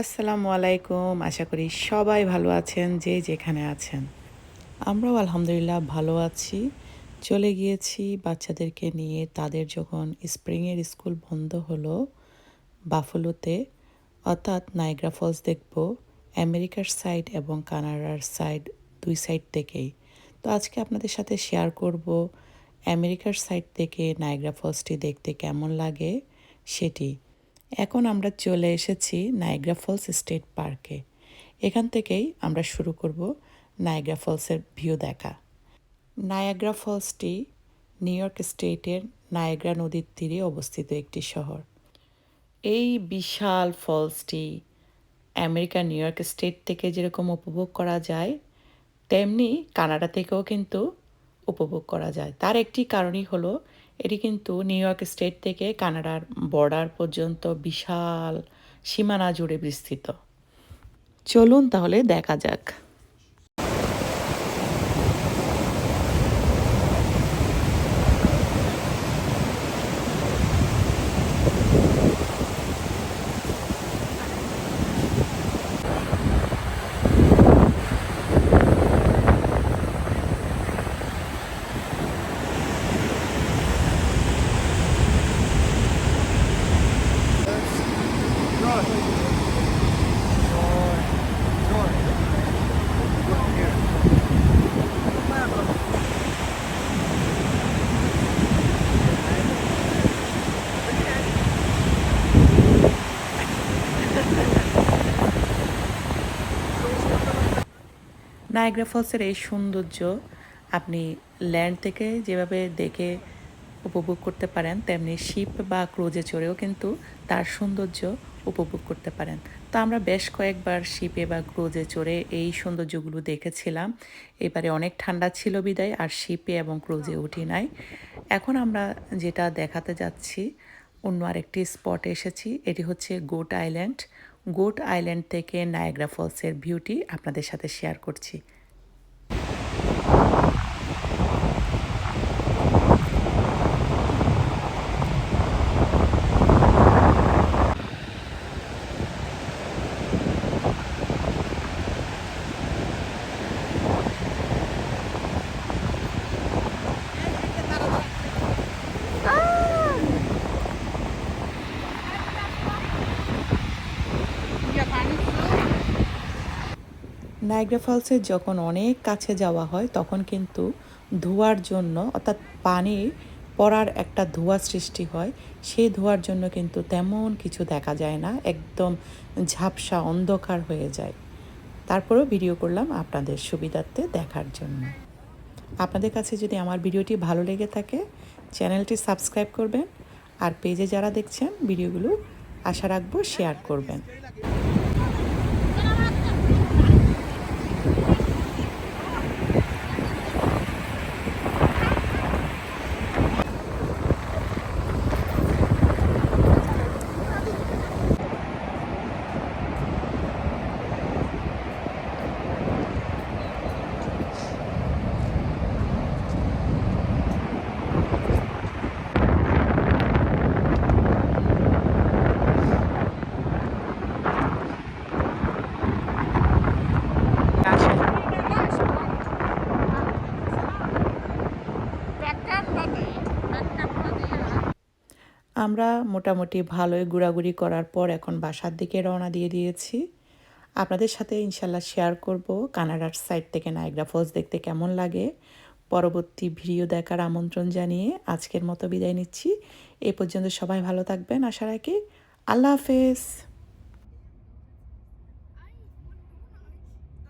আসসালামু আলাইকুম। আশা করি সবাই ভালো আছেন, যে যেখানে আছেন। আমরাও আলহামদুলিল্লাহ ভালো আছি। চলে গিয়েছি বাচ্চাদেরকে নিয়ে। তাদের যখন স্প্রিংয়ের স্কুল বন্ধ হলো বাফলোতে, অর্থাৎ নাইগ্রা ফলস দেখব, আমেরিকার সাইড এবং কানাডার সাইড, দুই সাইড থেকেই। তো আজকে আপনাদের সাথে শেয়ার করব আমেরিকার সাইড থেকে নাইগ্রা ফলসটি দেখতে কেমন লাগে সেটি। এখন আমরা চলে এসেছি নাইগ্রা ফলস স্টেট পার্কে এখান থেকেই আমরা শুরু করব নাইগ্রা ফলসের ভিউ দেখা। নায়াগ্রা ফলসটি নিউ ইয়র্ক স্টেটের নায়াগ্রা নদীর তীরে অবস্থিত একটি শহর। এই বিশাল ফলসটি আমেরিকা নিউ ইয়র্ক স্টেট থেকে যেরকম উপভোগ করা যায়, তেমনি কানাডা থেকেও কিন্তু উপভোগ করা যায়। তার একটি কারণই হলো এটি কিন্তু নিউ ইয়র্ক স্টেট থেকে কানাডার বর্ডার পর্যন্ত বিশাল সীমানা জুড়ে বিস্তৃত। চলুন তাহলে দেখা যাক। নায়গ্রা ফলসের এই সৌন্দর্য আপনি ল্যান্ড থেকে যেভাবে দেখে উপভোগ করতে পারেন, তেমনি শিপ বা ক্রুজে চড়েও কিন্তু তার সৌন্দর্য উপভোগ করতে পারেন। তো আমরা বেশ কয়েকবার শিপে বা ক্রুজে চড়ে এই সৌন্দর্যগুলো দেখেছিলাম। এবারে অনেক ঠান্ডা ছিল বিদায়, আর শিপে এবং ক্রুজে উঠি নাই। এখন আমরা যেটা দেখাতে যাচ্ছি, অন্য আরেকটি স্পটে এসেছি। এটি হচ্ছে গোট আইল্যান্ড। গোট আইল্যান্ড থেকে নায়াগ্রা ফলসের ভিউটি আপনাদের সাথে শেয়ার করছি। নাইগ্রা ফলসে যখন অনেক কাছে যাওয়া হয়, তখন কিন্তু ধোয়ার জন্য, অর্থাৎ পানি পড়ার একটা ধোঁয়া সৃষ্টি হয়, সেই ধোয়ার জন্য কিন্তু তেমন কিছু দেখা যায় না, একদম ঝাপসা অন্ধকার হয়ে যায়। তারপরেও ভিডিও করলাম আপনাদের সুবিধার্থে দেখার জন্য। আপনাদের কাছে যদি আমার ভিডিওটি ভালো লেগে থাকে, চ্যানেলটি সাবস্ক্রাইব করবেন, আর পেজে যারা দেখছেন, ভিডিওগুলো আশা রাখব শেয়ার করবেন। আমরা মোটামুটি ভালোই ঘোরাঘুরি করার পর এখন বাসার দিকে রওনা দিয়ে দিয়েছি। আপনাদের সাথে ইনশাল্লাহ শেয়ার করব কানাডার সাইড থেকে নায়গ্রা ফলস দেখতে কেমন লাগে। পরবর্তী ভিডিও দেখার আমন্ত্রণ জানিয়ে আজকের মতো বিদায় নিচ্ছি। এ পর্যন্ত সবাই ভালো থাকবেন। আশা রাখি আল্লাহ হাফেজ।